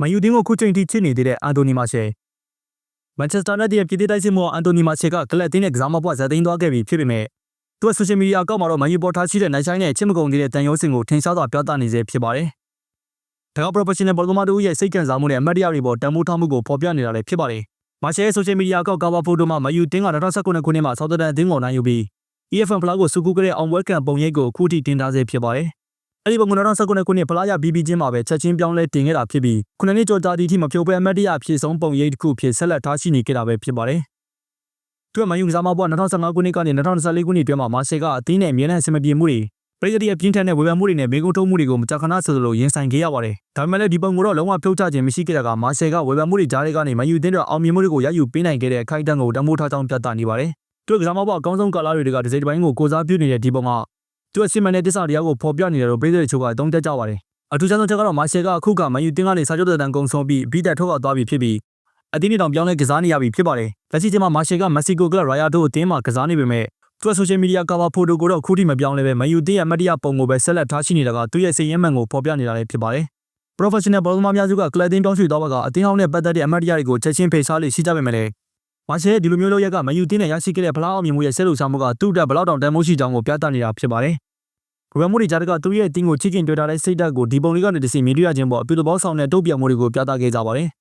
မန်ယူတင်းကိုခုချိန်ထိချစ်နေသေးတဲ့အန်တိုနီမာရှယ်မန်ချက်စတာနဲ့တည်းရဲ့ပြည်သေးတိုက်စစ်မှုအန်တိုနီမာရှယ်ကကလပ်တင်းနဲ့ကစားမပွားဇက်သိမ်းသွားခဲ့ပြီဖြစ်ပေမဲ့သူကဆိုရှယ်မီဒီယာအကောင့်မှာတော့မန်ယူပေါ်ထားရှိတဲ့နိုင်ဆိုင်နဲ့ချစ်မကုန်သေးတဲ့တန်ရုံးစင်ကိုထင်ရှားစွာပြသနေစေဖြစ်ပါတယ်။ဒါက professional ဘောလုံးသမားတို့ရဲ့စိတ်ကံစားမှုနဲ့အမတ်တရားတွေပေါ်တန်ဖိုးထားမှုကိုဖော်ပြနေတာလည်းဖြစ်ပါတယ်။မာရှယ်ရဲ့ဆိုရှယ်မီဒီယာအကောင့်ကာဗာဖိုတိုမှာမန်ယူတင်းက2019ခုနှစ်မှာဆောက်သတန်အသင်းကိုနိုင်ယူပြီး EFN ဖလားကိုစုကူးခဲ့တဲ့အောင်ပွဲကံပုံရိပ်ကိုအခုထိတင်ထားဆဲဖြစ်ပါတယ်။ အဲဒီပုံက2019ခုနှစ်ဖလားရပြီးပြီးချင်းမှာပဲချက်ချင်းပြောင်းလဲတင်ခဲ့တာဖြစ်ပြီးခုနှစ်နှစ်ကျော်ကြာသည့်အထိမဖြိုးပဲအမတ်တရအဖြစ်ဆုံးပုံရိပ်တစ်ခုဖြစ်ဆက်လက်ထားရှိနေခဲ့တာပဲဖြစ်ပါတယ်။သူကမန်ယူကစားမပွဲ2015ခုနှစ်ကနေ2024ခုနှစ်အတွင်းမှာမာရှယ်ကအသင်းနဲ့အမြဲတမ်းအဆင်မပြေမှုတွေပြည်သူရဲ့ပြင်းထန်တဲ့ဝေဖန်မှုတွေနဲ့ဘေးကုန်းထုတ်မှုတွေကိုမကြာခဏဆိုသလိုရင်ဆိုင်ခဲ့ရပါတယ်။ဒါပေမဲ့လည်းဒီပုံကိုတော့လုံးဝဖြုတ်ချခြင်းမရှိခဲ့တာကမာရှယ်ကဝေဖန်မှုတွေကြားတွေကနေမန်ယူအသင်းတို့အောင်မြင်မှုတွေကိုရယူပေးနိုင်ခဲ့တဲ့အခိုက်အတန့်ကိုတမိုးထားကြောင်းပြသနေပါတယ်။သူကစားမပွဲအကောင်းဆုံးကာလတွေကတစ်စိတ်တစ်ပိုင်းကိုကိုစားပြုနေတဲ့ဒီပုံက သူ့အစီအမံနဲ့တစ္ဆာတရားကိုဖော်ပြနေတယ်လို့ပြည်သူတွေချို့ကအသုံးသက်ကြပါတယ်။အထူးခြားဆုံးချက်ကတော့မာရှယ်ကအခုကမန်ယူတင်းကနေစာချုပ်တဲ့တန်ကုံဆုံးပြီးဘီတက်ထုတ်အောင်သွားပြီဖြစ်ပြီးအသင်းတောင်ပြောင်းလဲကစားနေရပြီဖြစ်ပါတယ်။လက်ရှိချိန်မှာမာရှယ်ကမက္ဆီကိုကလပ်ရာယာတိုအသင်းမှာကစားနေပေမဲ့သူ့ဆိုရှယ်မီဒီယာကဘာဖိုတိုကိုတော့ခုထိမပြောင်းလဲပဲမန်ယူတင်းရဲ့အမတ်တရပုံကိုပဲဆက်လက်ထားရှိနေတာကသူ့ရဲ့စိတ်ရင်းမှန်ကိုဖော်ပြနေတာလည်းဖြစ်ပါတယ်။ professional ဘောလုံးသမားများစုကကလပ်တင်းပြောင်းရွှေ့သွားပါကအသင်းဟောင်းနဲ့ပတ်သက်တဲ့အမတ်တရတွေကိုချက်ချင်းဖေရှားလေးရှိကြပေမဲ့လည်းမာရှယ်ရဲ့ဒီလိုမျိုးလုပ်ရက်ကမန်ယူတင်းနဲ့ရရှိခဲ့တဲ့ဖလားအောင်မြင်မှုရဲ့ဆက်လုပ်ဆောင်မှုကသူ့အတွက်ဘလောက်တောင်တန်ဖိုးရှိကြောင်းကိုပြသနေတာဖြစ်ပါတယ်။ ဘယ်မှုတွေကြားတကသူ့ရဲ့အသင်းကိုချစ်ခင်တွေ့တာတဲ့စိတ်ဓာတ်ကိုဒီပုံလေးကနေတစ်စီမြင်တွေ့ရခြင်းပေါ်အပြုသဘောဆောင်တဲ့တုတ်ပြမှုတွေကိုပြသခဲ့ကြပါတယ်။